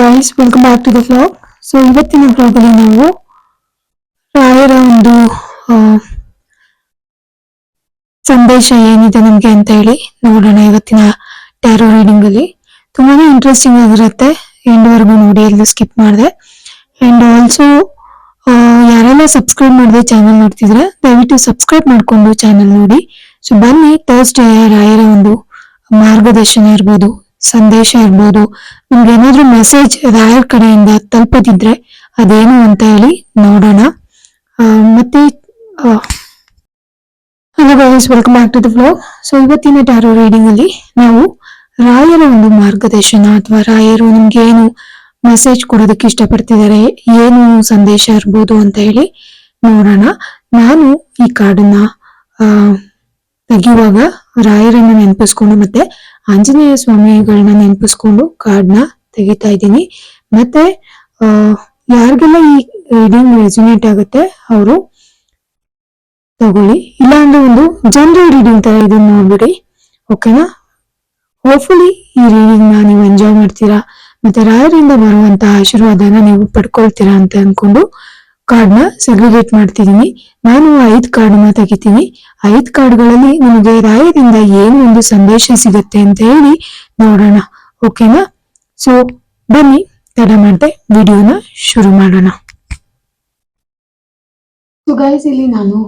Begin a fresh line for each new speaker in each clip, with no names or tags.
Guys welcome back to the vlog so ಇವತ್ತಿನ ಫ್ಲಾಗಲ್ಲಿ ನಾವು ರಾಯರ ಒಂದು ಸಂದೇಶ ಏನಿದೆ ನಮಗೆ ಅಂತ ಹೇಳಿ ನೋಡೋಣ ಇವತ್ತಿನ ಟ್ಯಾರೋ ರೀಡಿಂಗ್ ಅಲ್ಲಿ. ಇಂಟ್ರೆಸ್ಟಿಂಗ್ ಆಗಿರುತ್ತೆ. ಎಂಡ್ ವರೆಗೂ ನೋಡಿ, ಎಲ್ಲೂ ಸ್ಕಿಪ್ ಮಾಡಿದೆ. ಅಂಡ್ ಆಲ್ಸೋ ಯಾರೆಲ್ಲ ಸಬ್ಸ್ಕ್ರೈಬ್ ಮಾಡಿದೆ ಚಾನಲ್ ನೋಡ್ತಿದ್ರೆ, ದಯವಿಟ್ಟು ಸಬ್ಸ್ಕ್ರೈಬ್ ಮಾಡಿಕೊಂಡು ಚಾನಲ್ ನೋಡಿ. ಸೊ ಬನ್ನಿ ಥರ್ಸ್ಡೇ ರಾಯರ ಒಂದು ಮಾರ್ಗದರ್ಶನ ಇರ್ಬೋದು. ಸಂದೇಶ ಇರ್ಬೋದು. ನಿಮ್ಗೆ ಏನಾದ್ರೂ ಮೆಸೇಜ್ ರಾಯರ್ ಕಡೆಯಿಂದ ತಲುಪದಿದ್ರೆ ಅದೇನು ಅಂತ ಹೇಳಿ ನೋಡೋಣ. ಮತ್ತೆ hello guys welcome back to the flow so ಇವತ್ತಿನ ಟ್ಯಾರೋ ರೀಡಿಂಗ್ ಅಲ್ಲಿ ನಾವು ರಾಯರ ಒಂದು ಮಾರ್ಗದರ್ಶನ ಅಥವಾ ರಾಯರು ನಿಮ್ಗೆ ಏನು ಮೆಸೇಜ್ ಕೊಡೋದಕ್ಕೆ ಇಷ್ಟಪಡ್ತಿದ್ದಾರೆ ಏನು ಸಂದೇಶ ಇರ್ಬೋದು ಅಂತ ಹೇಳಿ ನೋಡೋಣ. ನಾನು ಈ ಕಾರ್ಡನ್ನ ಆ, ತೆಗೆಯುವಾಗ ರಾಯರನ್ನು ನೆನಪಿಸ್ಕೊಂಡು ಮತ್ತೆ ಆಂಜನೇಯ ಸ್ವಾಮಿಗಳನ್ನ ನೆನಪಿಸ್ಕೊಂಡು ಕಾರ್ಡ್ನ ತೆಗಿತಾ ಇದ್ದೀನಿ. ಮತ್ತೆ ಯಾರಿಗೆಲ್ಲ ಈ ರೀಡಿಂಗ್ ರೆಸಿನೇಟ್ ಆಗುತ್ತೆ ಅವರು ತಗೊಳ್ಳಿ. ಇಲ್ಲಾಂದ್ರೆ ಒಂದು ಜನರಲ್ ರೀಡಿಂಗ್ ತರ ಇದನ್ನ ನೋಡ್ಬಿಡಿ. ಓಕೆನಾ? ಹೋಪ್ಫುಲಿ ಈ ರೀಡಿಂಗ್ನ ನೀವು ಎಂಜಾಯ್ ಮಾಡ್ತೀರಾ. ಮತ್ತೆ ರಾಯರಿಂದ ಬರುವಂತಹ ಆಶೀರ್ವಾದನ ನೀವು ಪಡ್ಕೊಳ್ತೀರಾ ಅಂತ ಅನ್ಕೊಂಡು ಕಾರ್ಡ್ನ ಸೆಗ್ರಿಗೇಟ್ ಮಾಡ್ತಿದ್ದೀನಿ. ನಾನು ಐದು ಕಾರ್ಡ್ನ ತೆಗಿತೀನಿ ಐದು ಕಾರ್ಡ್ಗಳಲ್ಲಿ ನಿಮಗೆ ರಾಯದಿಂದ ಏನು ಒಂದು ಸಂದೇಶ ಸಿಗುತ್ತೆ ಅಂತ ಹೇಳಿ ನೋಡೋಣ. ಓಕೆನಾ ಸೊ ಬನ್ನಿ, ತಡ ಮಾಡದೆ ವಿಡಿಯೋನ ಶುರು ಮಾಡೋಣ. ಸೊ ಗೈಸ್ ಇಲ್ಲಿ ನಾನು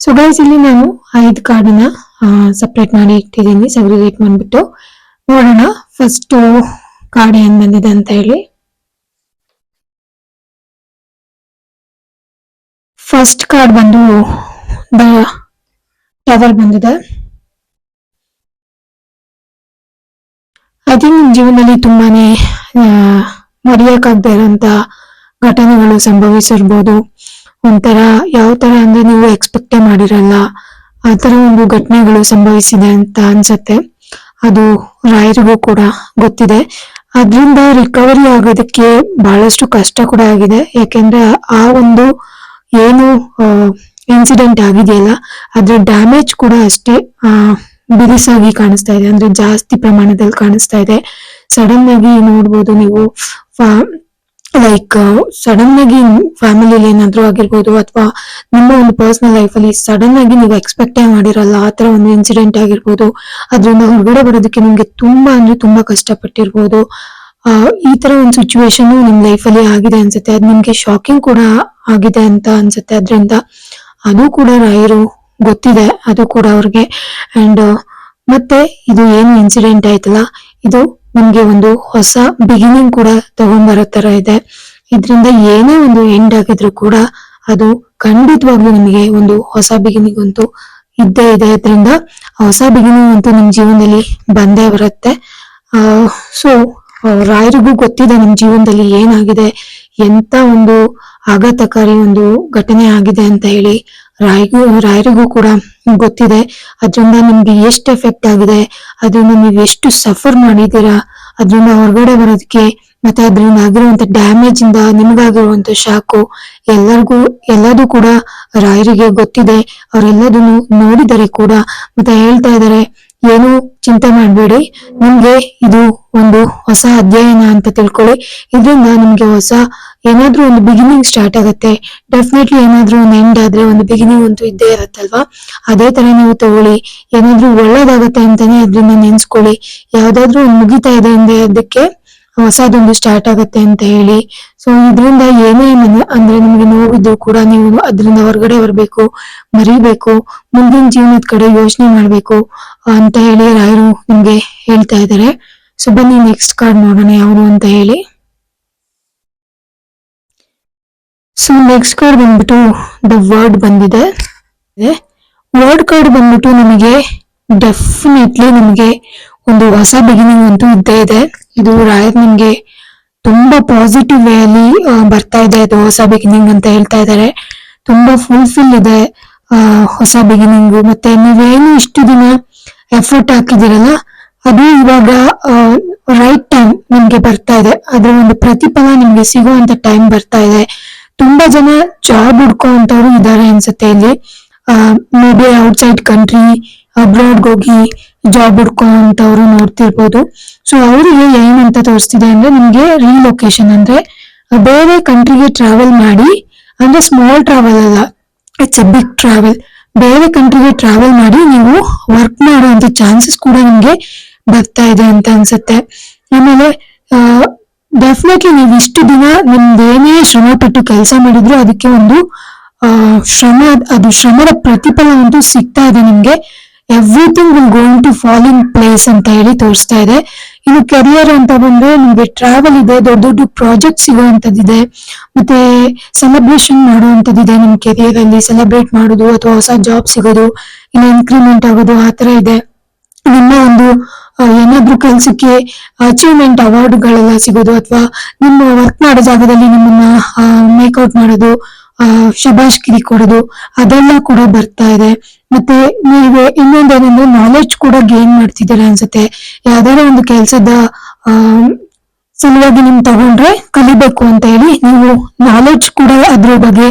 ಸೊ ಗೈಸ್ ಇಲ್ಲಿ ನಾನು ಐದು ಕಾರ್ಡನ್ನ ಸಪ್ರೇಟ್ ಮಾಡಿ ಇಟ್ಟಿದ್ದೀನಿ ಸೆಗ್ರಿಗೇಟ್ ಮಾಡ್ಬಿಟ್ಟು. ನೋಡೋಣ ಫಸ್ಟು ಕಾರ್ಡ್ ಏನ್ ಬಂದಿದೆ ಅಂತ ಹೇಳಿ. ಫಸ್ಟ್ ಕಾರ್ಡ್ ಬಂದು ದ ಟವರ್ ಬಂದಿದೆ. ಐ ಥಿಂಕ್ ನಿಮ್ ಜೀವನದಲ್ಲಿ ತುಂಬಾನೇ ಮರೆಯೋಕ್ಕಾಗದೇ ಇರೋಂತ ಘಟನೆಗಳು ಸಂಭವಿಸಿರ್ಬೋದು. ಒಂಥರ ಯಾವ ತರ ಅಂದ್ರೆ ನೀವು ಎಕ್ಸ್ಪೆಕ್ಟೇ ಮಾಡಿರಲ್ಲ. ಆ ತರ ಒಂದು ಘಟನೆಗಳು ಸಂಭವಿಸಿದೆ ಅಂತ ಅನ್ಸತ್ತೆ. ಅದು ರಾಯರಿಗೂ ಕೂಡ ಗೊತ್ತಿದೆ. ಅದರಿಂದ ರಿಕವರಿ ಆಗೋದಕ್ಕೆ ಬಹಳಷ್ಟು ಕಷ್ಟ ಕೂಡ ಆಗಿದೆ. ಯಾಕೆಂದ್ರೆ ಆ ಒಂದು ಏನು ಇನ್ಸಿಡೆಂಟ್ ಆಗಿದೆಯಲ್ಲ, ಅದ್ರ ಡ್ಯಾಮೇಜ್ ಕೂಡ ಅಷ್ಟೇ ಬಿರುಸಾಗಿ ಕಾಣಿಸ್ತಾ ಇದೆ. ಅಂದ್ರೆ ಜಾಸ್ತಿ ಪ್ರಮಾಣದಲ್ಲಿ ಕಾಣಿಸ್ತಾ ಇದೆ. ಸಡನ್ ಆಗಿ ನೋಡ್ಬೋದು ನೀವು ಲೈಕ್ ಸಡನ್ ಆಗಿ ಫ್ಯಾಮಿಲಿಲಿ ಏನಾದ್ರೂ ಆಗಿರ್ಬೋದು, ಅಥವಾ ನಿಮ್ಮ ಒಂದು ಪರ್ಸನಲ್ ಲೈಫ್ ಅಲ್ಲಿ ಸಡನ್ ಆಗಿ ನೀವು ಎಕ್ಸ್ಪೆಕ್ಟೇ ಮಾಡಿರಲ್ಲ, ಆ ತರ ಒಂದು ಇನ್ಸಿಡೆಂಟ್ ಆಗಿರ್ಬೋದು, ಅದರಿಂದ ಹೊರಗಡೆ ಬರೋದಕ್ಕೆ ನಿಮ್ಗೆ ತುಂಬಾ ಅಂದ್ರೆ ತುಂಬಾ ಕಷ್ಟಪಟ್ಟಿರ್ಬೋದು. ಈ ತರ ಒಂದು ಸಿಚುವೇಶನ್ ನಿಮ್ ಲೈಫ್ ಅಲ್ಲಿ ಆಗಿದೆ ಅನ್ಸುತ್ತೆ. ಅದ್ ನಿಮ್ಗೆ ಶಾಕಿಂಗ್ ಕೂಡ ಆಗಿದೆ ಅಂತ ಅನ್ಸುತ್ತೆ. ಅದರಿಂದ ಅದು ಕೂಡ ರಾಯರು ಗೊತ್ತಿದೆ. ಅದು ಕೂಡ ಅವ್ರಿಗೆ. ಅಂಡ್ ಮತ್ತೆ ಇದು ಏನು ಇನ್ಸಿಡೆಂಟ್ ಆಯ್ತಲ್ಲ, ಇದು ನಿಮ್ಗೆ ಒಂದು ಹೊಸ ಬಿಗಿನಿಂಗ್ ಕೂಡ ತಗೊಂಡ್ಬರೋ ತರ ಇದೆ. ಇದರಿಂದ ಏನೇ ಒಂದು ಎಂಡ್ ಆಗಿದ್ರು ಕೂಡ ಅದು ಖಂಡಿತವಾಗ್ಲೂ ನಿಮಗೆ ಒಂದು ಹೊಸ ಬಿಗಿನಿಂಗ್ ಅಂತೂ ಇದ್ದೇ ಇದೆ. ಇದರಿಂದ ಹೊಸ ಬಿಗಿನಿಂಗ್ ಅಂತೂ ನಿಮ್ ಜೀವನದಲ್ಲಿ ಬಂದೇ ಬರುತ್ತೆ. ಸೊ ರಾಯರಿಗೂ ಗೊತ್ತಿದೆ ನಮ್ಮ ಜೀವನದಲ್ಲಿ ಏನಾಗಿದೆ, ಎಂತ ಒಂದು ಆಘಾತಕಾರಿ ಒಂದು ಘಟನೆ ಆಗಿದೆ ಅಂತ ಹೇಳಿ ರಾಯಿಗೂ, ರಾಯರಿಗೂ ಕೂಡ ಗೊತ್ತಿದೆ. ಅದರಿಂದ ನಿಮ್ಗೆ ಎಷ್ಟು ಎಫೆಕ್ಟ್ ಆಗಿದೆ, ಅದರಿಂದ ನೀವು ಎಷ್ಟು ಸಫರ್ ಮಾಡಿದ್ದೀರಾ, ಅದರಿಂದ ಹೊರಗಡೆ ಬರೋದಕ್ಕೆ, ಮತ್ತೆ ಅದರಿಂದ ಆಗಿರುವಂತ ಡ್ಯಾಮೇಜ್ ಇಂದ ನಿಮ್ಗಾಗಿರುವಂತ ಶಾಕು ಎಲ್ಲರಿಗೂ, ಎಲ್ಲದೂ ಕೂಡ ರಾಯರಿಗೆ ಗೊತ್ತಿದೆ. ಅವರೆಲ್ಲದನ್ನು ನೋಡಿದರೆ ಕೂಡ, ಮತ್ತೆ ಹೇಳ್ತಾ ಇದ್ದಾರೆ ಏನು ಚಿಂತೆ ಮಾಡಬೇಡಿ. ನಿಮ್ಗೆ ಇದು ಒಂದು ಹೊಸ ಅಧ್ಯಯನ ಅಂತ ತಿಳ್ಕೊಳ್ಳಿ. ಇದರಿಂದ ನಿಮ್ಗೆ ಹೊಸ ಏನಾದ್ರೂ ಒಂದು ಬಿಗಿನಿಂಗ್ ಸ್ಟಾರ್ಟ್ ಆಗುತ್ತೆ. ಡೆಫಿನೆಟ್ಲಿ ಏನಾದ್ರೂ ಒಂದು ಎಂಡ್ ಆದ್ರೆ ಒಂದು ಬಿಗಿನಿಂಗ್ ಅಂತೂ ಇದ್ದೇ ಇರತ್ತಲ್ವಾ? ಅದೇ ತರ ನೀವು ತಗೊಳ್ಳಿ. ಏನಾದ್ರೂ ಒಳ್ಳೇದಾಗತ್ತೆ ಅಂತಾನೆ ಅದ್ರಿಂದ ನೆನ್ಸ್ಕೊಳ್ಳಿ. ಯಾವ್ದಾದ್ರು ಒಂದು ಮುಗಿತಾ ಇದೆ ಅಂದ್ರೆ ಅದಕ್ಕೆ ಹೊಸದೊಂದು ಸ್ಟಾರ್ಟ್ ಆಗುತ್ತೆ ಅಂತ ಹೇಳಿ. ಸೊ ಇದರಿಂದ ಏನೇ ಅಂದ್ರೆ ನಿಮಗೆ ನೋವಿದ್ರು ಕೂಡ ನೀವು ಅದರಿಂದ ಹೊರಗಡೆ ಬರಬೇಕು, ಮರಿಬೇಕು, ಮುಂದಿನ ಜೀವನದ ಕಡೆ ಯೋಚನೆ ಮಾಡಬೇಕು ಅಂತ ಹೇಳಿ ರಾಯರು ನಿಮ್ಗೆ ಹೇಳ್ತಾ ಇದ್ದಾರೆ. ಸೊ ಬನ್ನಿ ನೆಕ್ಸ್ಟ್ ಕಾರ್ಡ್ ನೋಡೋಣ ಯಾವುದು ಅಂತ ಹೇಳಿ. ಸೊ ನೆಕ್ಸ್ಟ್ ಕಾರ್ಡ್ ಬಂದ್ಬಿಟ್ಟು ದ ವರ್ಡ್ ಬಂದಿದೆ. ವರ್ಡ್ ಕಾರ್ಡ್ ಬಂದ್ಬಿಟ್ಟು ನಮಗೆ ಡೆಫಿನೆಟ್ಲಿ ನಿಮಗೆ ಒಂದು ಹೊಸ ಬಿಗಿನಿಂಗ್ ಅಂತೂ ಇದ್ದೇ ಇದೆ. ಇದು ರಾಯರ್ ನಿಮ್ಗೆ ತುಂಬಾ ಪಾಸಿಟಿವ್ ವೇ ಅಲ್ಲಿ ಬರ್ತಾ ಇದೆ. ಇದು ಹೊಸ ಬಿಗಿನಿಂಗ್ ಅಂತ ಹೇಳ್ತಾ ಇದ್ದಾರೆ ತುಂಬಾ ಫುಲ್ಫಿಲ್ ಇದೆ ಹೊಸ ಬಿಗಿನಿಂಗ್ ಮತ್ತೆ ನೀವೇನು ಇಷ್ಟು ದಿನ ಎಫರ್ಟ್ ಹಾಕಿದಿರಲ್ಲ ಅದು ಇವಾಗ ರೈಟ್ ಟೈಮ್ ನಿಮ್ಗೆ ಬರ್ತಾ ಇದೆ. ಅದ್ರ ಒಂದು ಪ್ರತಿಫಲ ನಿಮ್ಗೆ ಸಿಗುವಂತ ಟೈಮ್ ಬರ್ತಾ ಇದೆ. ತುಂಬಾ ಜನ ಜಾಬ್ ಹುಡ್ಕೋಂತವ್ರು ಇದಾರೆ ಅನ್ಸುತ್ತೆ ಇಲ್ಲಿ. Maybe outside country abroad ಹೋಗಿ ಜಾಬ್ ಹುಡ್ಕೊಂತವ್ರು ನೋಡ್ತಿರ್ಬೋದು. ಸೊ ಅವರಿಗೆ ಏನಂತ ತೋರಿಸ್ತಿದೆ ಅಂದ್ರೆ ನಿಮ್ಗೆ ರೀಲೊಕೇಶನ್ ಅಂದ್ರೆ ಬೇರೆ ಕಂಟ್ರಿಗೆ ಟ್ರಾವೆಲ್ ಮಾಡಿ, ಅಂದ್ರೆ ಸ್ಮಾಲ್ ಟ್ರಾವೆಲ್ ಅಲ್ಲ ಇಟ್ಸ್ ಎ ಬಿಗ್ ಟ್ರಾವೆಲ್ ಬೇರೆ ಕಂಟ್ರಿಗೆ ಟ್ರಾವೆಲ್ ಮಾಡಿ ನೀವು ವರ್ಕ್ ಮಾಡುವಂತ ಚಾನ್ಸಸ್ ಕೂಡ ನಿಮ್ಗೆ ಬರ್ತಾ ಇದೆ ಅಂತ ಅನ್ಸುತ್ತೆ. ಆಮೇಲೆ ಡೆಫಿನೆಟ್ಲಿ ನೀವು ಇಷ್ಟು ದಿನ ನಿಮ್ದೇನೇ ಶ್ರಮ ಪಟ್ಟು ಕೆಲಸ ಮಾಡಿದ್ರು ಅದಕ್ಕೆ ಒಂದು ಶ್ರಮ, ಅದು ಶ್ರಮದ ಪ್ರತಿಫಲ ಅಂತೂ ಸಿಗ್ತಾ ಇದೆ ನಿಮ್ಗೆ. Everything will going to fall in place ಅಂತ ಹೇಳಿ ತೋರಿಸ್ತಾ ಇದೆ. ಇನ್ನು ಕೆರಿಯರ್ ಅಂತ ಬಂದ್ರೆ ನಿಮಗೆ ಟ್ರಾವೆಲ್ ಇದೆ, ದೊಡ್ಡ ದೊಡ್ಡ ಪ್ರಾಜೆಕ್ಟ್ ಸಿಗುವಂತದ್ದಿದೆ ಮತ್ತೆ ಸೆಲೆಬ್ರೇಷನ್ ಮಾಡುವಂತದ್ದಿದೆ ನಿಮ್ ಕೆರಿಯರ್ ಅಲ್ಲಿ ಸೆಲೆಬ್ರೇಟ್ ಮಾಡೋದು ಅಥವಾ ಹೊಸ ಜಾಬ್ ಸಿಗೋದು ಇಲ್ಲ ಇನ್ಕ್ರಿಮೆಂಟ್ ಆಗೋದು ಆತರ ಇದೆ. ನಿಮ್ಮ ಒಂದು ಏನಾದ್ರೂ ಕೆಲ್ಸಕ್ಕೆ ಅಚೀವ್ಮೆಂಟ್ ಅವಾರ್ಡ್ಗಳೆಲ್ಲ ಸಿಗೋದು ಅಥವಾ ನಿಮ್ಮ ವರ್ಕ್ ಮಾಡೋ ಜಾಗದಲ್ಲಿ ನಿಮ್ಮನ್ನ ಮೇಕೌಟ್ ಮಾಡೋದು ಶಬಾಷ್ಗಿರಿ ಕೊಡೋದು, ಅದೆಲ್ಲ ಕೂಡ ಬರ್ತಾ ಇದೆ. ಮತ್ತೆ ನೀವು ಇನ್ನೊಂದೇನಂದ್ರೆ ನಾಲೆಡ್ಜ್ ಕೂಡ ಗೇನ್ ಮಾಡ್ತಿದ್ದೀರಾ ಅನ್ಸುತ್ತೆ. ಯಾವ್ದಾರ ಒಂದು ಕೆಲಸದ ಸಲುವಾಗಿ ನಿಮ್ ತಗೊಂಡ್ರೆ ಕಲಿಬೇಕು ಅಂತ ಹೇಳಿ ನೀವು ನಾಲೆಡ್ಜ್ ಕೂಡ ಅದ್ರ ಬಗ್ಗೆ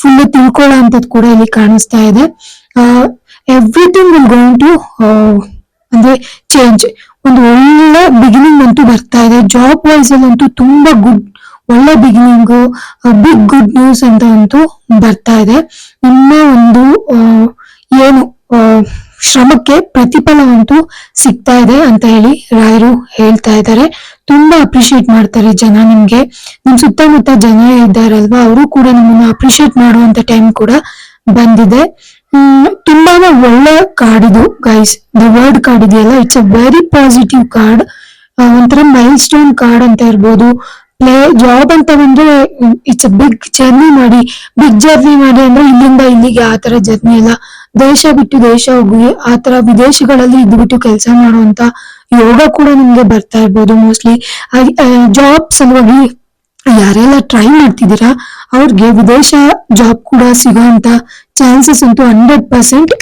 ಫುಲ್ ತಿಳ್ಕೊಳ್ಳೋ ಅಂತದ್ ಕೂಡ ಇಲ್ಲಿ ಕಾಣಿಸ್ತಾ ಇದೆ. ಎವ್ರಿಥಿಂಗ್ ವಿಲ್ ಗೋಯಿಂಗ್ ಟು ಅಂದ್ರೆ ಚೇಂಜ್ ಒಂದು ಒಳ್ಳೆ ಬಿಗಿನಿಂಗ್ ಅಂತೂ ಬರ್ತಾ ಇದೆ. ಜಾಬ್ ವೈಸ್ ಅಲ್ಲಂತೂ ತುಂಬಾ ಗುಡ್ ಒಳ್ಳೆ ಬಿಗಿನಿಂಗ್ ಬಿಗ್ ಗುಡ್ ನ್ಯೂಸ್ ಅಂತ ಅಂತೂ ಬರ್ತಾ ಇದೆ. ನಿಮ್ಮ ಒಂದು ಏನು ಶ್ರಮಕ್ಕೆ ಪ್ರತಿಫಲ ಅಂತೂ ಸಿಗ್ತಾ ಇದೆ ಅಂತ ಹೇಳಿ ರಾಯರು ಹೇಳ್ತಾ ಇದ್ದಾರೆ. ತುಂಬಾ ಅಪ್ರಿಶಿಯೇಟ್ ಮಾಡ್ತಾರೆ ಜನ ನಿಮ್ಗೆ. ನಿಮ್ ಸುತ್ತಮುತ್ತ ಜನ ಇದ್ದಾರಲ್ವಾ, ಅವರು ಕೂಡ ನಿಮ್ಮನ್ನ ಅಪ್ರಿಶಿಯೇಟ್ ಮಾಡುವಂತ ಟೈಮ್ ಕೂಡ ಬಂದಿದೆ. ತುಂಬಾನೇ ಒಳ್ಳೆ ಕಾರ್ಡ್ ಇದು ಗೈಸ್ ದ ವರ್ಡ್ ಕಾರ್ಡ್ ಇದೆಯಲ್ಲ it's a very positive card ಒಂಥರ ಮೈಲ್ ಸ್ಟೋನ್ ಕಾರ್ಡ್ ಅಂತ ಇರ್ಬೋದು. ಪ್ಲೇ ಜಾಬ್ ಅಂತ ಬಂದ್ರೆ ಇಟ್ಸ್ ಅ ಬಿಗ್ ಜರ್ನಿ ಮಾಡಿ ಬಿಗ್ ಜರ್ನಿ ಮಾಡಿ ಅಂದ್ರೆ ಇಲ್ಲಿಂದ ಇಲ್ಲಿಗೆ ಆ ತರ ಜರ್ನಿ ಎಲ್ಲ ದೇಶ ಬಿಟ್ಟು ದೇಶ ಹೋಗಿ ಆ ತರ ವಿದೇಶಗಳಲ್ಲಿ ಇದ್ಬಿಟ್ಟು ಕೆಲಸ ಮಾಡುವಂತ ಯೋಗ ಕೂಡ ನಿಮ್ಗೆ ಬರ್ತಾ ಇರ್ಬೋದು ಮೋಸ್ಟ್ಲಿ ಜಾಬ್ ಸಲುವಾಗಿ ಯಾರೆಲ್ಲ ಟ್ರೈ ಮಾಡ್ತಿದ್ದೀರಾ, ಅವ್ರಿಗೆ ವಿದೇಶ ಜಾಬ್ ಕೂಡ ಸಿಗೋಂತ ಚಾನ್ಸಸ್ ಅಂತೂ ಹಂಡ್ರೆಡ್ ಪರ್ಸೆಂಟ್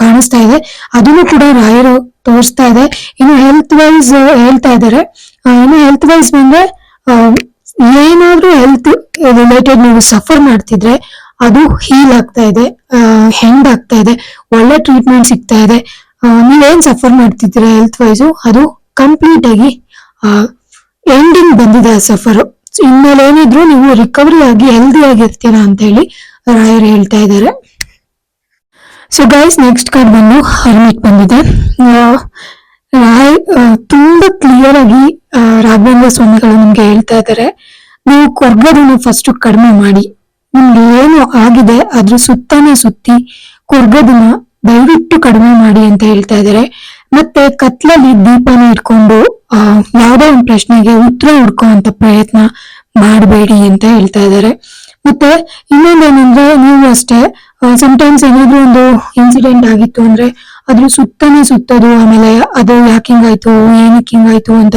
ಕಾಣಿಸ್ತಾ ಇದೆ. ಅದನ್ನು ಕೂಡ ರಾಯರು ತೋರಿಸ್ತಾ ಇದೆ. ಇನ್ನು ಹೆಲ್ತ್ ವೈಸ್ ಹೇಳ್ತಾ ಇದ್ದಾರೆ. ಇನ್ನು ಹೆಲ್ತ್ ವೈಸ್ ಬಂದ್ರೆ ಏನಾದ್ರೂ ಹೆಲ್ತ್ ರಿಲೇಟೆಡ್ ನೀವು ಸಫರ್ ಮಾಡ್ತಿದ್ರೆ ಅದು ಹೀಲ್ ಆಗ್ತಾ ಇದೆ ಹೆಂಡ್ ಆಗ್ತಾ ಇದೆ, ಒಳ್ಳೆ ಟ್ರೀಟ್ಮೆಂಟ್ ಸಿಗ್ತಾ ಇದೆ. ನೀವೇನ್ ಸಫರ್ ಮಾಡ್ತಿದ್ದೀರಾ ಹೆಲ್ತ್ ವೈಸು ಅದು ಕಂಪ್ಲೀಟ್ ಆಗಿ ಎಂಡಿಂಗ್ ಬಂದಿದೆ ಆ ಸಫರ್ ಇನ್ಮೇಲೆ ಏನಿದ್ರು ನೀವು ರಿಕವರಿ ಆಗಿ ಹೆಲ್ದಿ ಆಗಿರ್ತೀರಾ ಅಂತ ಹೇಳಿ ರಾಯರ್ ಹೇಳ್ತಾ ಇದ್ದಾರೆ. ಸೊ ಗೈಸ್ ನೆಕ್ಸ್ಟ್ ಕಾರ್ಡ್ ಬಂದು ಹರ್ಮಿಟ್ ಬಂದಿದೆ. ರಾಯ್ ತುಂಬಾ ಕ್ಲಿಯರ್ ಆಗಿ ರಾಘವೇಂದ್ರ ಸ್ವಾಮಿಗಳು ನಿಮ್ಗೆ ಹೇಳ್ತಾ ಇದ್ದಾರೆ. ನೀವು ಕೊರ್ಗದನ್ನು ಫಸ್ಟ್ ಕಡಿಮೆ ಮಾಡಿ. ನಿಮ್ಗೆ ಏನು ಆಗಿದೆ ಅದ್ರ ಸುತ್ತನೇ ಸುತ್ತಿ ಕೊರ್ಗದನ್ನ ದಯವಿಟ್ಟು ಕಡಿಮೆ ಮಾಡಿ ಅಂತ ಹೇಳ್ತಾ ಇದ್ದಾರೆ. ಮತ್ತೆ ಕತ್ಲಲ್ಲಿ ದೀಪನ ಇಟ್ಕೊಂಡು, ಆ, ಯಾವುದೋ ಒಂದು ಪ್ರಶ್ನೆಗೆ ಉತ್ತರ ಹುಡ್ಕೋಂತ ಪ್ರಯತ್ನ ಮಾಡಬೇಡಿ ಅಂತ ಹೇಳ್ತಾ ಇದ್ದಾರೆ. ಮತ್ತೆ ಇನ್ನೊಂದೇನಂದ್ರೆ ನೀವು ಅಷ್ಟೇ ಸಮಟೈಮ್ಸ್ ಏನಾದ್ರೂ ಒಂದು ಇನ್ಸಿಡೆಂಟ್ ಆಗಿತ್ತು ಅಂದ್ರೆ ಅದ್ರ ಸುತ್ತನೇ ಸುತ್ತೋದು, ಆಮೇಲೆ ಅದು ಯಾಕೆ ಹಿಂಗಾಯ್ತು, ಏನಕ್ಕೆ ಹಿಂಗಾಯ್ತು ಅಂತ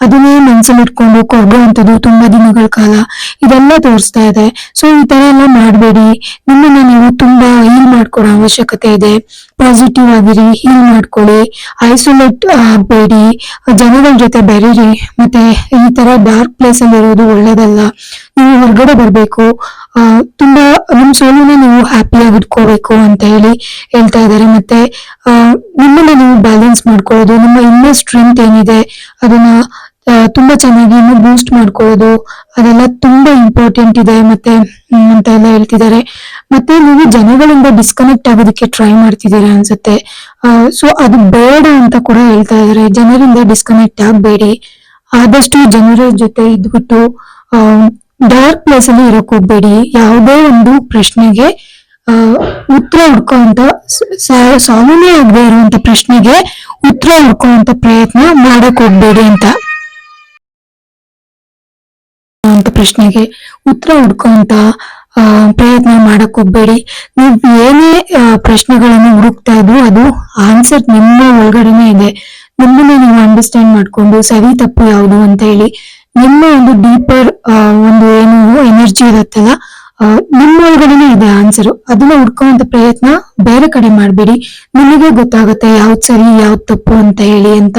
ಅದನ್ನೇ ಮನ್ಸಲ್ಲಿ ಇಟ್ಕೊಂಡು ಕೊರಗುವಂಥದ್ದು ತುಂಬಾ ದಿನಗಳ ಕಾಲ. ಇದೆಲ್ಲ ತೋರಿಸ್ತಾ ಇದೆ. ಸೊ ಈ ತರ ಎಲ್ಲ ಮಾಡಬೇಡಿ. ನಿಮ್ಮನ್ನ ನೀವು ತುಂಬಾ ಹೀಲ್ ಮಾಡ್ಕೊಡೋ ಅವಶ್ಯಕತೆ ಇದೆ. ಪಾಸಿಟಿವ್ ಆಗಿರಿ ಹೀಲ್ ಮಾಡ್ಕೊಳ್ಳಿ. ಐಸೋಲೇಟ್ ಆಗಬೇಡಿ. ಜನಗಳ ಜೊತೆ ಬೆರೀರಿ. ಮತ್ತೆ ಈ ತರ ಡಾರ್ಕ್ ಪ್ಲೇಸ್ ಅಲ್ಲಿ ಇರೋದು ಒಳ್ಳೇದಲ್ಲ. ನೀವು ಹೊರಗಡೆ ಬರಬೇಕು. ತುಂಬಾ ನಿಮ್ ಸೋಲನ್ನ ನೀವು ಹ್ಯಾಪಿಯಾಗಿ ಇಟ್ಕೋಬೇಕು ಅಂತ ಹೇಳಿ ಹೇಳ್ತಾ ಇದ್ದಾರೆ. ಮತ್ತೆ ನಿಮ್ಮನ್ನ ನೀವು ಬ್ಯಾಲೆನ್ಸ್ ಮಾಡ್ಕೊಳ್ಳೋದು, ನಿಮ್ಮ ಇನ್ನರ್ ಸ್ಟ್ರೆಂತ್ ಏನಿದೆ, ಅದನ್ನ ತುಂಬಾ ಚೆನ್ನಾಗಿ ಇನ್ನು ಬೂಸ್ಟ್ ಮಾಡ್ಕೊಳ್ಳೋದು, ಅದೆಲ್ಲ ತುಂಬಾ ಇಂಪಾರ್ಟೆಂಟ್ ಇದೆ ಮತ್ತೆ ಅಂತ ಎಲ್ಲ ಹೇಳ್ತಿದ್ದಾರೆ. ಮತ್ತೆ ನೀವು ಜನಗಳಿಂದ ಡಿಸ್ಕನೆಕ್ಟ್ ಆಗೋದಕ್ಕೆ ಟ್ರೈ ಮಾಡ್ತಿದ್ದೀರಾ ಅನ್ಸುತ್ತೆ. ಸೊ ಅದು ಬೇಡ ಅಂತ ಕೂಡ ಹೇಳ್ತಾ ಇದ್ದಾರೆ. ಜನರಿಂದ ಡಿಸ್ಕನೆಕ್ಟ್ ಆಗಬೇಡಿ. ಆದಷ್ಟು ಜನರ ಜೊತೆ ಇದ್ಬಿಟ್ಟು ಡಾರ್ಕ್ ಪ್ಲೇಸ್ ಅಲ್ಲಿ ಇರಕ್ ಹೋಗ್ಬೇಡಿ. ಯಾವುದೇ ಒಂದು ಪ್ರಶ್ನೆಗೆ ಉತ್ತರ ಹುಡ್ಕೋಂತ ಸಾಮಾನ್ಯ ಆಗದೆ ಇರುವಂತ ಪ್ರಶ್ನೆಗೆ ಉತ್ತರ ಹುಡ್ಕೋಂತ ಪ್ರಯತ್ನ ಮಾಡಕ್ ಹೋಗ್ಬೇಡಿ ಅಂತ. ಅಂತ ಪ್ರಶ್ನೆಗೆ ಉತ್ತರ ಹುಡ್ಕೋಂತ ಪ್ರಯತ್ನ ಮಾಡಕ್ ಹೋಗ್ಬೇಡಿ. ನೀವು ಏನೇ ಪ್ರಶ್ನೆಗಳನ್ನು ಹುಡುಕ್ತಾ ಇದ್ರು ಅದು ಆನ್ಸರ್ ನಿಮ್ಮ ಒಳಗಡೆನೆ ಇದೆ. ನಿಮ್ಮನ್ನ ನೀವು ಅಂಡರ್ಸ್ಟ್ಯಾಂಡ್ ಮಾಡ್ಕೊಂಡು ಸರಿ ತಪ್ಪು ಯಾವುದು ಅಂತ ಹೇಳಿ, ನಿಮ್ಮ ಒಂದು ಡೀಪರ್ ಒಂದು ಏನು ಎನರ್ಜಿ ಇರುತ್ತಲ್ಲ ನಿಮ್ಮ ಒಳಗಡೆನೆ ಇದೆ ಆನ್ಸರ್ ಅದನ್ನ ಹುಡ್ಕೋಂತ ಪ್ರಯತ್ನ ಬೇರೆ ಕಡೆ ಮಾಡಬೇಡಿ. ನಿಮಗೆ ಗೊತ್ತಾಗುತ್ತೆ ಯಾವ್ದು ಸರಿ, ಯಾವ್ದು ತಪ್ಪು ಅಂತ ಹೇಳಿ ಅಂತ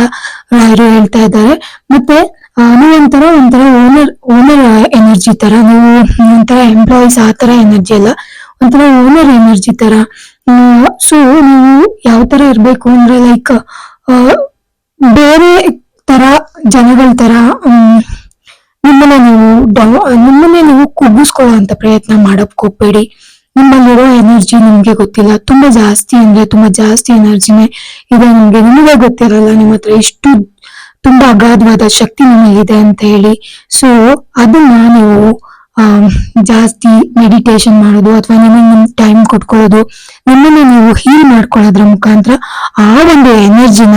ಯಾರು ಹೇಳ್ತಾ ಇದ್ದಾರೆ. ಮತ್ತೆ ಆ, ಒಂಥರ ಒಂಥರ ಓನರ್ ಓನರ್ ಎನರ್ಜಿ ತರ ನೀವು ಒಂಥರ ಎಂಪ್ಲಾಯೀಸ್ ಆ ತರ ಎನರ್ಜಿ ಅಲ್ಲ ಒಂಥರ ಓನರ್ ಎನರ್ಜಿ ತರ. ಸೊ ನೀವು ಯಾವ ತರ ಇರ್ಬೇಕು ಅಂದ್ರೆ ಲೈಕ್ ಬೇರೆ ತರ ಜನಗಳ ತರ ನಿಮ್ಮನ್ನ ನೀವು ಡೌ- ನಿಮ್ಮನ್ನೇ ನೀವು ಕುಗ್ಗಿಸ್ಕೊಳ್ಳೋ ಅಂತ ಪ್ರಯತ್ನ ಮಾಡಕ್ ಹೋಗ್ಬೇಡಿ ನಿಮ್ಮಲ್ಲಿರೋ ಎನರ್ಜಿ ನಿಮ್ಗೆ ಗೊತ್ತಿಲ್ಲ. ತುಂಬಾ ಜಾಸ್ತಿ ಅಂದ್ರೆ ತುಂಬಾ ಜಾಸ್ತಿ ಎನರ್ಜಿನೇ ಇದೆ ನಿಮ್ಗೆ. ನಿಮಗೆ ಗೊತ್ತಿರಲ್ಲ ನಿಮ್ಮ ಹತ್ರ ಎಷ್ಟು ತುಂಬಾ ಅಗಾಧವಾದ ಶಕ್ತಿ ನಿಮಗಿದೆ ಅಂತ ಹೇಳಿ. ಸೊ ಅದನ್ನ ನೀವು ಜಾಸ್ತಿ ಮೆಡಿಟೇಷನ್ ಮಾಡೋದು ಅಥವಾ ನಿಮಗೆ ನಿಮ್ ಟೈಮ್ ಕೊಟ್ಕೊಳ್ಳೋದು, ನಿಮ್ಮನ್ನ ನೀವು ಹೀಲ್ ಮಾಡ್ಕೊಳ್ಳೋದ್ರ ಮುಖಾಂತರ ಆ ಒಂದು ಎನರ್ಜಿನ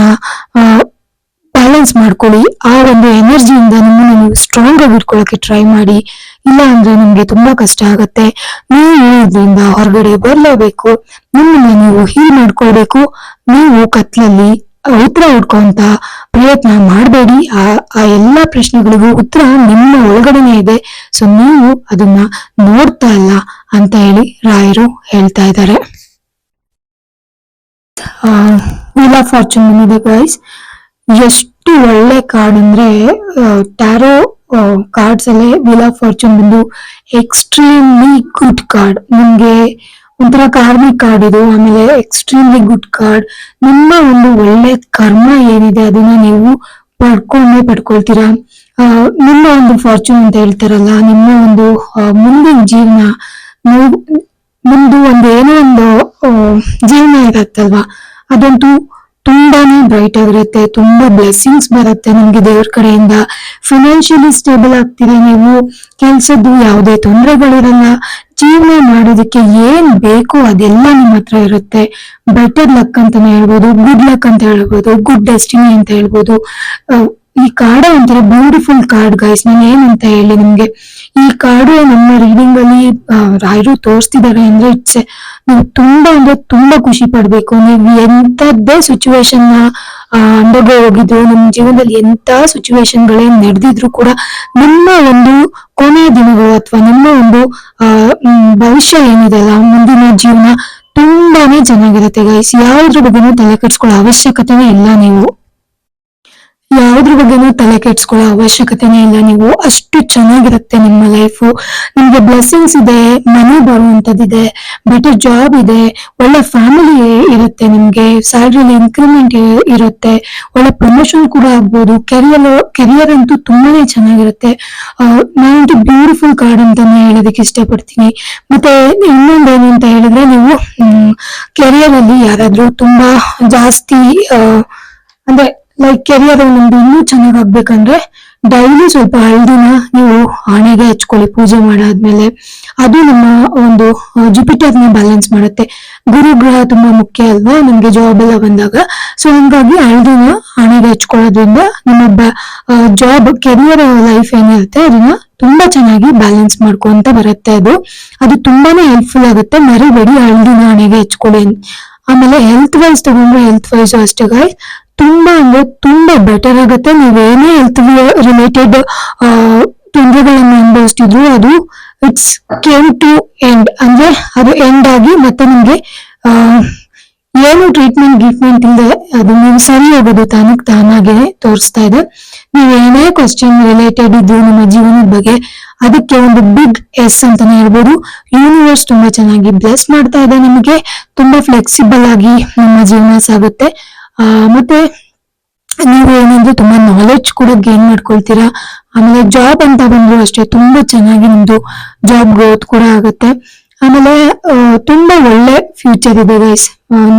ಬ್ಯಾಲೆನ್ಸ್ ಮಾಡ್ಕೊಳ್ಳಿ. ಆ ಒಂದು ಎನರ್ಜಿಯಿಂದ ನಿಮ್ಮನ್ನು ನೀವು ಸ್ಟ್ರಾಂಗ್ ಆಗಿ ಇಟ್ಕೊಳ್ಳೋಕೆ ಟ್ರೈ ಮಾಡಿ. ಇಲ್ಲ ಅಂದ್ರೆ ನಿಮ್ಗೆ ತುಂಬಾ ಕಷ್ಟ ಆಗತ್ತೆ. ನೀವು ಇದರಿಂದ ಹೊರಗಡೆ ಬರಲೇಬೇಕು. ನಿಮ್ಮನ್ನ ನೀವು ಹೀಲ್ ಮಾಡ್ಕೊಳ್ಬೇಕು. ನೀವು ಕತ್ಲಲ್ಲಿ ಉತ್ತರ ಹುಡ್ಕೋಂತ ಪ್ರಯತ್ನ ಮಾಡಬೇಡಿ. ಆ ಆ ಎಲ್ಲಾ ಪ್ರಶ್ನೆಗಳಿಗೂ ಉತ್ತರ ನಿಮ್ಮ ಒಳಗಡೆನೆ ಇದೆ. ಸೊ ನೀವು ಅದನ್ನ ನೋಡ್ತಾ ಇಲ್ಲ ಅಂತ ಹೇಳಿ ರಾಯರು ಹೇಳ್ತಾ ಇದ್ದಾರೆ. ವೀಲ್ ಆಫ್ ಫಾರ್ಚೂನ್ ಇದೆ ಗೈಸ್ ಎಷ್ಟು ಒಳ್ಳೆ ಕಾರ್ಡ್ ಅಂದ್ರೆ ಟ್ಯಾರೋ ಕಾರ್ಡ್ಸ್ ಅಲ್ಲೇ ವೀಲ್ ಆಫ್ ಫಾರ್ಚೂನ್ ಬಂದು ಎಕ್ಸ್ಟ್ರೀಮ್ಲಿ ಗುಡ್ ಕಾರ್ಡ್ ನಿಮ್ಗೆ ಒಂಥರ ಕಾರ್ಮಿಕ್ ಕಾರ್ಡ್ ಇದು. ಆಮೇಲೆ ಎಕ್ಸ್ಟ್ರೀಮ್ಲಿ ಗುಡ್ ಕಾರ್ಡ್ ನಿಮ್ಮ ಒಂದು ಒಳ್ಳೆ ಕರ್ಮ ಏನಿದೆ ಅದನ್ನ ನೀವು ಪಡ್ಕೊಂಡೇ ಪಡ್ಕೊಳ್ತೀರಾ? ನಿಮ್ಮ ಒಂದು ಫಾರ್ಚೂನ್ ಅಂತ ಹೇಳ್ತಾರಲ್ಲ, ನಿಮ್ಮ ಒಂದು ಮುಂದಿನ ಜೀವನ ಮುಂದೆ ಒಂದು ಏನೋ ಒಂದು ಜೀವನ ಇರತ್ತಲ್ವಾ? ಅದಂತೂ ತುಂಬಾನೇ ಬ್ರೈಟ್ ಆಗಿರುತ್ತೆ, ತುಂಬಾ ಬ್ಲೆಸ್ಸಿಂಗ್ಸ್ ಬರುತ್ತೆ ನಿಮ್ಗೆ ದೇವ್ರ ಕಡೆಯಿಂದ. ಫಿನಾನ್ಷಿಯಲಿ ಸ್ಟೇಬಲ್ ಆಗ್ತೀರಾ ನೀವು? ಕೆಲ್ಸದ್ದು ಯಾವುದೇ ತೊಂದರೆಗಳಿರಲ್ಲ ಜೀವನ ಮಾಡೋದಕ್ಕೆ ಏನ್ ಬೇಕು ಅದೆಲ್ಲ ನಿಮ್ಮ ಹತ್ರ ಇರುತ್ತೆ. ಬೆಟರ್ ಲಕ್ ಅಂತಾನೆ ಹೇಳ್ಬೋದು ಗುಡ್ ಲಕ್ ಅಂತ ಹೇಳ್ಬೋದು ಗುಡ್ ಡೆಸ್ಟಿನಿ ಅಂತ ಹೇಳ್ಬೋದು. ಈ ಕಾರ್ಡ್ ಒಂಥರ ಬ್ಯೂಟಿಫುಲ್ ಕಾರ್ಡ್ ಗೈಸ್ ನಾನು ಏನಂತ ಹೇಳಿ ನಿಮ್ಗೆ? ಈ ಕಾರ್ಡು ನಮ್ಮ ರೀಡಿಂಗ್ ಅಲ್ಲಿ ರಾಯರು ತೋರಿಸ್ತಿದ್ದಾರೆ ಅಂದ್ರೆ ಇಟ್ಸ್ ನೀವು ತುಂಬಾ ಅಂದ್ರೆ ತುಂಬಾ ಖುಷಿ ಪಡ್ಬೇಕು. ನೀವು ಎಂತದ್ದೇ ಸಿಚುವೇಶನ್ ಅಂಡರ್ಗೋ ಹೋಗಿದ್ದು ನಮ್ಮ ಜೀವನದಲ್ಲಿ ಎಂತ ಸಿಚುವೇಶನ್ ಗಳೇ ನಡೆದಿದ್ರು ಕೂಡ ನಿಮ್ಮ ಒಂದು ಕೊನೆಯ ದಿನಗಳು ಅಥವಾ ನಿಮ್ಮ ಒಂದು ಭವಿಷ್ಯ ಏನಿದೆ ಅಲ್ಲ, ಮುಂದಿನ ಜೀವನ ತುಂಬಾನೇ ಚೆನ್ನಾಗಿರುತ್ತೆ ಗೈಸ್ ಯಾವ್ದ್ರ ಬಗ್ಗೆನೂ ತಲೆ ಕೆಡ್ಸ್ಕೊಳ್ಳೋ ಅವಶ್ಯಕತೆನೇ ಇಲ್ಲ ನೀವು. ಯಾವ್ದ್ರ ಬಗ್ಗೆನೂ ತಲೆ ಕೆಡ್ಸ್ಕೊಳ್ಳೋ ಅವಶ್ಯಕತೆನೇ ಇಲ್ಲ. ನೀವು ಅಷ್ಟು ಚೆನ್ನಾಗಿರುತ್ತೆ ನಿಮ್ಮ ಲೈಫು ನಿಮ್ಗೆ ಬ್ಲೆಸ್ಸಿಂಗ್ಸ್ ಇದೆ ಮನೆ ಬರುವಂತದ್ದಿದೆ ಬೆಟರ್ ಜಾಬ್ ಇದೆ, ಒಳ್ಳೆ ಫ್ಯಾಮಿಲಿ ಇರುತ್ತೆ ನಿಮ್ಗೆ ಸ್ಯಾಲ್ರಿಲಿ ಇನ್ಕ್ರಿಮೆಂಟ್ ಇರುತ್ತೆ, ಒಳ್ಳೆ ಪ್ರಮೋಷನ್ ಕೂಡ ಆಗ್ಬೋದು. ಕೆರಿಯರ್ ಕೆರಿಯರ್ ಅಂತೂ ತುಂಬಾನೇ ಚೆನ್ನಾಗಿರುತ್ತೆ. ನಾನಂತೂ ಬ್ಯೂಟಿಫುಲ್ ಕಾರ್ಡ್ ಅಂತಾನೆ ಹೇಳೋದಕ್ಕೆ ಇಷ್ಟಪಡ್ತೀನಿ. ಮತ್ತೆ ಇನ್ನೊಂದು ಏನು ಅಂತ ಹೇಳಿದ್ರೆ ನೀವು ಕೆರಿಯರ್ ಅಲ್ಲಿ ಯಾರಾದ್ರೂ ತುಂಬಾ ಜಾಸ್ತಿ ಅಂದ್ರೆ ಲೈಕ್ ಕೆರಿಯರ್ ನಿಮ್ದು ಇನ್ನೂ ಚೆನ್ನಾಗಾಗ್ಬೇಕಂದ್ರೆ ಡೈಲಿ ಸ್ವಲ್ಪ ಹಳದಿನ ನೀವು ಹಣೆಗೆ ಹಚ್ಕೊಳ್ಳಿ, ಪೂಜೆ ಮಾಡಾದ್ಮೇಲೆ. ಅದು ನಮ್ಮ ಒಂದು ಜುಪಿಟರ್ನ ಬ್ಯಾಲೆನ್ಸ್ ಮಾಡುತ್ತೆ. ಗುರು ಗ್ರಹ ತುಂಬಾ ಮುಖ್ಯ ಅಲ್ವಾ? ನಮ್ಗೆ ಜಾಬ್ ಎಲ್ಲ ಬಂದಾಗ. ಸೊ ಹಂಗಾಗಿ ಹಳದಿನ ಹಣೆಗೆ ಹಚ್ಕೊಳ್ಳೋದ್ರಿಂದ ನಿಮ್ಮ ಜಾಬ್ ಕೆರಿಯರ್ ಲೈಫ್ ಏನಿರುತ್ತೆ ಅದನ್ನ ತುಂಬಾ ಚೆನ್ನಾಗಿ ಬ್ಯಾಲೆನ್ಸ್ ಮಾಡ್ಕೊಂತ ಬರುತ್ತೆ ಅದು. ಅದು ತುಂಬಾನೇ ಹೆಲ್ಪ್ಫುಲ್ ಆಗುತ್ತೆ. ಮರಿಬೇಡಿ, ಹಳದಿನ ಹಣೆಗೆ ಹಚ್ಕೊಳ್ಳಿ ಆಮೇಲೆ ಹೆಲ್ತ್ ವೈಸ್ ತಗೊಂಡ್ರೆ ಹೆಲ್ತ್ ವೈಸ್ ಅಷ್ಟೇ guys. ತುಂಬಾ ಅಂದ್ರೆ ತುಂಬಾ ಬೆಟರ್ ಆಗುತ್ತೆ. ನೀವೇನೇ ಹೆಲ್ತ್ ರಿಲೇಟೆಡ್ ತೊಂದರೆಗಳನ್ನು ಅನುಭವಿಸ್ತಿದ್ರು. ಅದು ಇಟ್ಸ್ ಕೇಮ್ ಟು ಎಂಡ್ ಅಂದ್ರೆ ಅದು ಎಂಡ್ ಆಗಿ ಮತ್ತೆ ನಿಮ್ಗೆ ಏನು ಟ್ರೀಟ್ಮೆಂಟ್ ಗೀಟ್ಮೆಂಟ್ ಇಲ್ಲದೆ ಅದು ನೀವು ಸರಿ ಹೋಗೋದು ತಾನಕ್ ತಾನಾಗೆ ತೋರಿಸ್ತಾ ಇದೆ. ನೀವು ಏನೇ ಕ್ವಶನ್ ರಿಲೇಟೆಡ್ ಇದ್ದು ನಿಮ್ಮ ಜೀವನದ ಬಗ್ಗೆ ಅದಕ್ಕೆ ಒಂದು ಬಿಗ್ ಎಸ್ ಅಂತಾನೆ ಹೇಳ್ಬೋದು. ಯೂನಿವರ್ಸ್ ತುಂಬಾ ಚೆನ್ನಾಗಿ ಬ್ಲೆಸ್ ಮಾಡ್ತಾ ಇದೆ ನಿಮಗೆ. ತುಂಬಾ ಫ್ಲೆಕ್ಸಿಬಲ್ ಆಗಿ ನಿಮ್ಮ ಜೀವನ ಸಾಗುತ್ತೆ. ಮತ್ತೆ ನೀವು ಏನಂದ್ರೆ ತುಂಬಾ ನಾಲೆಡ್ಜ್ ಕೂಡ ಗೇನ್ ಮಾಡ್ಕೊಳ್ತೀರಾ. ಆಮೇಲೆ ಜಾಬ್ ಅಂತ ಬಂದ್ರು ಅಷ್ಟೇ ತುಂಬಾ ಚೆನ್ನಾಗಿ ನಿಮ್ದು ಜಾಬ್ ಗ್ರೋತ್ ಕೂಡ ಆಗುತ್ತೆ. ಆಮೇಲೆ ಆ, ತುಂಬಾ ಒಳ್ಳೆ ಫ್ಯೂಚರ್ ಇದೆ guys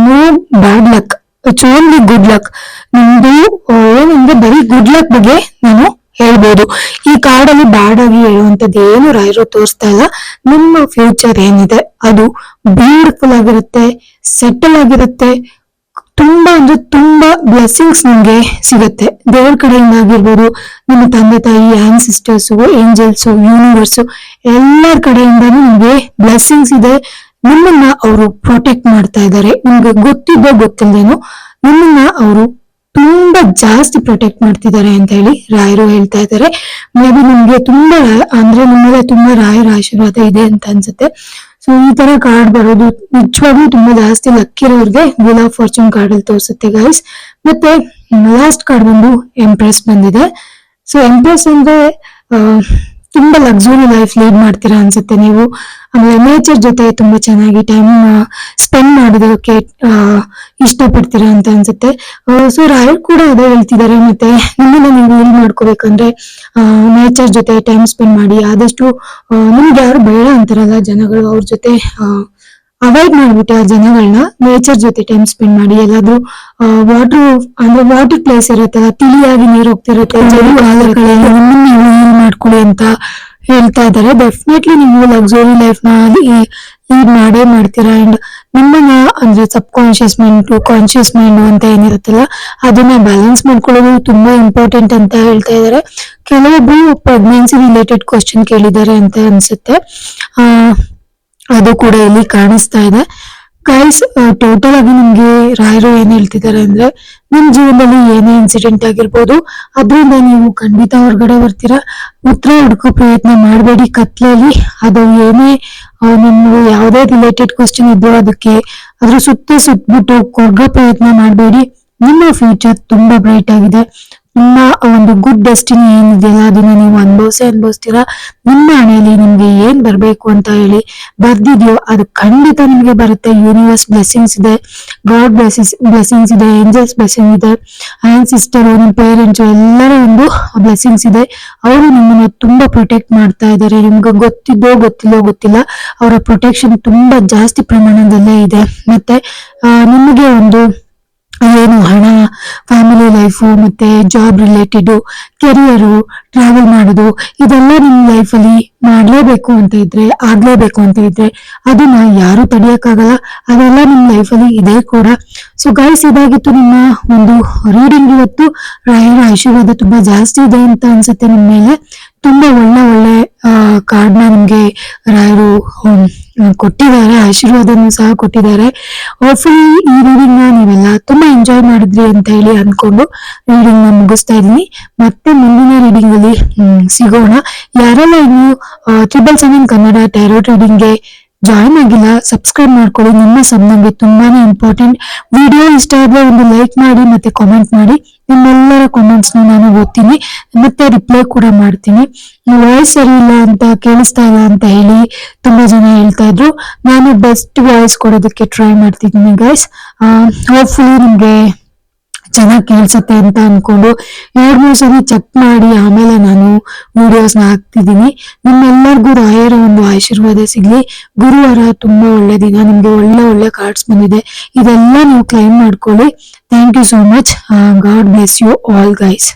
no bad luck it's only good luck ನಿಮ್ದು ಆ, ಏನಂದ್ರೆ ಬರೀ ಗುಡ್ ಲಕ್ ಬಗ್ಗೆ ನಾನು ಹೇಳ್ಬೋದು. ಈ ಕಾರ್ಡಲ್ಲಿ ಬ್ಯಾಡ್ ಆಗಿ ಹೇಳುವಂತದ್ದು ಏನು ರಾಯರು ತೋರಿಸ್ತಾ ಇಲ್ಲ. ನಿಮ್ಮ ಫ್ಯೂಚರ್ ಏನಿದೆ? ಅದು ಬ್ಯೂಟಿಫುಲ್ ಆಗಿರುತ್ತೆ ಸೆಟಲ್ ಆಗಿರುತ್ತೆ. ತುಂಬಾ ಅಂದ್ರೆ ತುಂಬಾ ಬ್ಲೆಸ್ಸಿಂಗ್ಸ್ ನಿಮಗೆ ಸಿಗುತ್ತೆ. ದೇವ್ರ ಕಡೆಯಿಂದ ಆಗಿರ್ಬೋದು, ನಿಮ್ಮ ತಂದೆ ತಾಯಿ ಆನ್ಸಿಸ್ಟರ್ಸು ಸಿಸ್ಟರ್ಸ್ ಏಂಜಲ್ಸ್ ಯೂನಿವರ್ಸ್ ಎಲ್ಲರ ಕಡೆಯಿಂದ ನಿಮ್ಗೆ ಬ್ಲೆಸ್ಸಿಂಗ್ಸ್ ಇದೆ. ನಿಮ್ಮನ್ನ ಅವರು ಪ್ರೊಟೆಕ್ಟ್ ಮಾಡ್ತಾ ಇದ್ದಾರೆ ನಿಮ್ಗೆ ಗೊತ್ತಿದ್ದೋ ಗೊತ್ತಿಲ್ದೇನೋ ನಿಮ್ಮನ್ನ ಅವರು ತುಂಬಾ ಜಾಸ್ತಿ ಪ್ರೊಟೆಕ್ಟ್ ಮಾಡ್ತಿದ್ದಾರೆ ಅಂತ ಹೇಳಿ ರಾಯರು ಹೇಳ್ತಾ ಇದ್ದಾರೆ ಮೇ ಬಿ ನಿಮ್ಗೆ ತುಂಬಾ ಅಂದ್ರೆ ನಿಮ್ಮಲ್ಲಿ ತುಂಬಾ ರಾಯರ ಆಶೀರ್ವಾದ ಇದೆ ಅಂತ ಅನ್ಸುತ್ತೆ. ಸೊ ಈ ತರ ಕಾರ್ಡ್ ಬರೋದು ನಿಜವಾಗ್ಲೂ ತುಂಬಾ ಜಾಸ್ತಿ ಲಕ್ಕಿರೋರ್ಗೆ ವೀಲ್ ಆಫ್ ಫಾರ್ಚೂನ್ ಕಾರ್ಡ್ ಅಲ್ಲಿ ತೋರಿಸುತ್ತೆ ಗೈಸ್ ಮತ್ತೆ ಲಾಸ್ಟ್ ಕಾರ್ಡ್ ಬಂದು ಎಂಪ್ರೆಸ್ ಬಂದಿದೆ. ಸೊ ಎಂಪ್ರೆಸ್ ಅಂದ್ರೆ ತುಂಬಾ ಲಕ್ಸುರಿ ಲೈಫ್ ಲೀಡ್ ಮಾಡ್ತೀರಾ ಅನ್ಸುತ್ತೆ ನೀವು. ಆಮೇಲೆ ನೇಚರ್ ಜೊತೆ ತುಂಬಾ ಚೆನ್ನಾಗಿ ಟೈಮ್ ಸ್ಪೆಂಡ್ ಮಾಡೋದಕ್ಕೆ ಆ, ಇಷ್ಟಪಡ್ತೀರಾ ಅಂತ ಅನ್ಸುತ್ತೆ. ಸೊ ರಾಯಲ್ ಕೂಡ ಅದೇ ಹೇಳ್ತಿದ್ದಾರೆ ಮತ್ತೆ ನಿಮ್ಮನ್ನ ನೀವು ಏನ್ ಮಾಡ್ಕೋಬೇಕಂದ್ರೆ ನೇಚರ್ ಜೊತೆ ಟೈಮ್ ಸ್ಪೆಂಡ್ ಮಾಡಿ ಆದಷ್ಟು ನಿಮ್ಗೆ ಯಾರು ಬೇಡ ಅಂತಾರಲ್ಲ ಜನಗಳು ಅವ್ರ ಜೊತೆ ಅವಾಯ್ಡ್ ಮಾಡ್ಬಿಟ್ಟು ಆ ಜನಗಳನ್ನ ನೇಚರ್ ಜೊತೆ ಟೈಮ್ ಸ್ಪೆಂಡ್ ಮಾಡಿ ಎಲ್ಲಾದ್ರೂ ವಾಟರ್ ಅಂದ್ರೆ ವಾಟರ್ ಪ್ಲೇಸ್ ಇರುತ್ತೆ ತಿಳಿಯಾಗಿ ನೀರು ಹೋಗ್ತಿರುತ್ತೆ ನೀವು ಮಾಡ್ಕೊಳ್ಳಿ ಅಂತ ಹೇಳ್ತಾ ಇದ್ದಾರೆ. ಡೆಫಿನೆಟ್ಲಿ ನೀವು ಲಕ್ಸುರಿ ಲೈಫ್ನ ಲೀಡ್ ಮಾಡೇ ಮಾಡ್ತೀರಾ. ಅಂಡ್ ನಿಮ್ಮನ್ನ ಅಂದ್ರೆ subconscious mind conscious mind ಅಂತ ಏನಿರುತ್ತಲ್ಲ ಅದನ್ನ ಬ್ಯಾಲೆನ್ಸ್ ಮಾಡ್ಕೊಳ್ಳೋದು ತುಂಬಾ ಇಂಪಾರ್ಟೆಂಟ್ ಅಂತ ಹೇಳ್ತಾ ಇದ್ದಾರೆ. ಕೆಲವೊಬ್ಬರು ಪ್ರೆಗ್ನೆನ್ಸಿ ರಿಲೇಟೆಡ್ ಕ್ವಶನ್ ಕೇಳಿದ್ದಾರೆ ಅಂತ ಅನ್ಸುತ್ತೆ. ಆ ಅದು ಕೂಡ ಇಲ್ಲಿ ಕಾಣಿಸ್ತಾ ಇದೆ. ಗೈಸ್ ಟೋಟಲ್ ಆಗಿ ನಿಮ್ಗೆ ರಾಯರು ಏನ್ ಹೇಳ್ತಿದ್ದಾರೆ ಅಂದ್ರೆ ನಿಮ್ ಜೀವನದಲ್ಲಿ ಏನೇ ಇನ್ಸಿಡೆಂಟ್ ಆಗಿರ್ಬೋದು, ಅದರಿಂದ ನೀವು ಖಂಡಿತ ಹೊರಗಡೆ ಬರ್ತೀರಾ. ಉತ್ತರ ಹುಡುಕೋ ಪ್ರಯತ್ನ ಮಾಡಬೇಡಿ. ಕತ್ಲಲ್ಲಿ ಅದು ಏನೇ ನಿಮ್ಗೆ ಯಾವುದೇ ರಿಲೇಟೆಡ್ ಕ್ವಶನ್ ಇದ್ರೂ ಅದಕ್ಕೆ ಅದ್ರ ಸುತ್ತ ಸುತ್ತಬಿಟ್ಟು ಕೊರ್ಗೋ ಪ್ರಯತ್ನ ಮಾಡಬೇಡಿ. ನಿಮ್ಮ ಫ್ಯೂಚರ್ ತುಂಬಾ ಬ್ರೈಟ್ ಆಗಿದೆ. ನಿಮ್ಮ ಒಂದು ಗುಡ್ ಡೆಸ್ಟಿನಿ ಏನಿದೆಯಲ್ಲ ಅದನ್ನ ನೀವು ಅನುಭವಿಸೇ, ಅನುಭವಿಸ್ತೀರಾ? ನಿಮ್ಮ ಹಣೆಯಲ್ಲಿ ನಿಮ್ಗೆ ಏನ್ ಬರ್ಬೇಕು ಅಂತ ಹೇಳಿ ಬರ್ದಿದ್ಯೋ, ಅದು ಖಂಡಿತ ನಿಮ್ಗೆ ಬರುತ್ತೆ. ಯೂನಿವರ್ಸ್ ಬ್ಲೆಸ್ಸಿಂಗ್ಸ್ ಇದೆ ಗಾಡ್ ಬ್ಲೆಸ್ಸಿಂಗ್ಸ್ ಬ್ಲೆಸ್ಸಿಂಗ್ಸ್ ಇದೆ ಏಂಜಲ್ಸ್ ಬ್ಲೆಸ್ಸಿಂಗ್ ಇದೆ ಆ್ಯಂಡ್ ಸಿಸ್ಟರ್ ನಿಮ್ಮ ಪೇರೆಂಟ್ಸ್ ಎಲ್ಲರ ಒಂದು ಬ್ಲೆಸ್ಸಿಂಗ್ಸ್ ಇದೆ. ಅವರು ನಿಮ್ಮನ್ನ ತುಂಬಾ ಪ್ರೊಟೆಕ್ಟ್ ಮಾಡ್ತಾ ಇದ್ದಾರೆ. ನಿಮ್ಗೆ ಗೊತ್ತಿದ್ದೋ, ಗೊತ್ತಿಲ್ಲೋ, ಗೊತ್ತಿಲ್ಲ, ಅವರ ಪ್ರೊಟೆಕ್ಷನ್ ತುಂಬಾ ಜಾಸ್ತಿ ಪ್ರಮಾಣದಲ್ಲೇ ಇದೆ. ಮತ್ತೆ ನಿಮಗೆ ಒಂದು ಏನು ಹಣ ಫ್ಯಾಮಿಲಿ ಲೈಫು ಮತ್ತೆ ಜಾಬ್ ರಿಲೇಟೆಡು ಕೆರಿಯರು ಟ್ರಾವೆಲ್ ಮಾಡೋದು, ಇದೆಲ್ಲ ನಿಮ್ಮ ಲೈಫಲ್ಲಿ ಮಾಡಲೇಬೇಕು ಅಂತ ಇದ್ರೆ, ಆಗ್ಲೇಬೇಕು ಅಂತ ಇದ್ರೆ ಅದನ್ನ ಯಾರು ತಡೆಯೋಕ್ಕಾಗಲ್ಲ. ಅದೆಲ್ಲ ನಿಮ್ಮ ಲೈಫಲ್ಲಿ ಇದೆ ಕೂಡ. ಸೊ ಗೈಸ್ ಇದಾಗಿತ್ತು ನಿಮ್ಮ ಒಂದು ರೀಡಿಂಗ್ ಇವತ್ತು. ರಾಯರ ಆಶೀರ್ವಾದ ತುಂಬಾ ಜಾಸ್ತಿ ಇದೆ ಅಂತ ಅನ್ಸುತ್ತೆ ನಿಮ್ಮ ಮೇಲೆ. ತುಂಬಾ ಒಳ್ಳೆ ಒಳ್ಳೆ ಕಾರ್ಡ್ನ ನಿಮಗೆ ರಾಯರು ಕೊಟ್ಟಿದ್ದಾರೆ, ಆಶೀರ್ವಾದನೂ ಸಹ ಕೊಟ್ಟಿದ್ದಾರೆ. ಹೋಪ್ಫುಲಿ ಈ ರೀಡಿಂಗ್ನ ನೀವೆಲ್ಲ ತುಂಬಾ ಎಂಜಾಯ್ ಮಾಡಿದ್ರಿ ಅಂತ ಹೇಳಿ ಅನ್ಕೊಂಡು ರೀಡಿಂಗ್ನ ಮುಗಿಸ್ತಾ ಇದೀನಿ ಮತ್ತೆ ಮುಂದಿನ ರೀಡಿಂಗ್ ಅಲ್ಲಿ ಸಿಗೋಣ. ಯಾರೆಲ್ಲ ಇನ್ನು ಟ್ರಿಬಲ್ ಸೆವೆನ್ ಕನ್ನಡ ಟ್ಯಾರೋ ರೀಡಿಂಗ್ಗೆ ಜಾಯಿನ್ ಆಗಿಲ್ಲ, ಸಬ್ಸ್ಕ್ರೈಬ್ ಮಾಡ್ಕೊಳ್ಳಿ. ನಿಮ್ಮ ಸಬ್ ನಂಗೆ ತುಂಬಾನೇ ಇಂಪಾರ್ಟೆಂಟ್ ವಿಡಿಯೋ ಇಷ್ಟ ಆದ್ರೆ ಒಂದು ಲೈಕ್ ಮಾಡಿ ಮತ್ತೆ ಕಾಮೆಂಟ್ ಮಾಡಿ. ನಿಮ್ಮೆಲ್ಲರ ಕಾಮೆಂಟ್ಸ್ ನಾನು ಓದ್ತೀನಿ. ಮತ್ತೆ ರಿಪ್ಲೈ ಕೂಡ ಮಾಡ್ತೀನಿ. ವಾಯ್ಸ್ ಸರಿ ಇಲ್ಲ ಅಂತ ಕೇಳಿಸ್ತಾ ಇಲ್ಲ ಅಂತ ಹೇಳಿ ತುಂಬಾ ಜನ ಹೇಳ್ತಾ ಇದ್ರು. ನಾನು ಬೆಸ್ಟ್ ವಾಯ್ಸ್ ಕೊಡೋದಕ್ಕೆ ಟ್ರೈ ಮಾಡ್ತಿದ್ದೀನಿ ಗೈಸ್ ಹೋಪ್ಫುಲಿ ನಿಮ್ಗೆ ಚೆನ್ನಾಗಿ ಕೇಳಿಸುತ್ತೆ ಅಂತ ಅನ್ಕೊಂಡು ಎರಡು ಮೂರು ಸರಿ ಚೆಕ್ ಮಾಡಿ, ಆಮೇಲೆ ನಾನು ವೀಡಿಯೋಸ್ನ ಹಾಕ್ತಿದ್ದೀನಿ. ನಿಮ್ಮೆಲ್ಲರಿಗೂ ರಾಯರ ಒಂದು ಆಶೀರ್ವಾದ ಸಿಗ್ಲಿ. ಗುರುವಾರ ತುಂಬಾ ಒಳ್ಳೆ ದಿನ, ನಿಮಗೆ ಒಳ್ಳೆ ಒಳ್ಳೆ ಕಾರ್ಡ್ಸ್ ಬಂದಿದೆ. ಇದೆಲ್ಲ ನೀವು ಕ್ಲೈಮ್ ಮಾಡ್ಕೊಳ್ಳಿ. Thank you so much God bless you all guys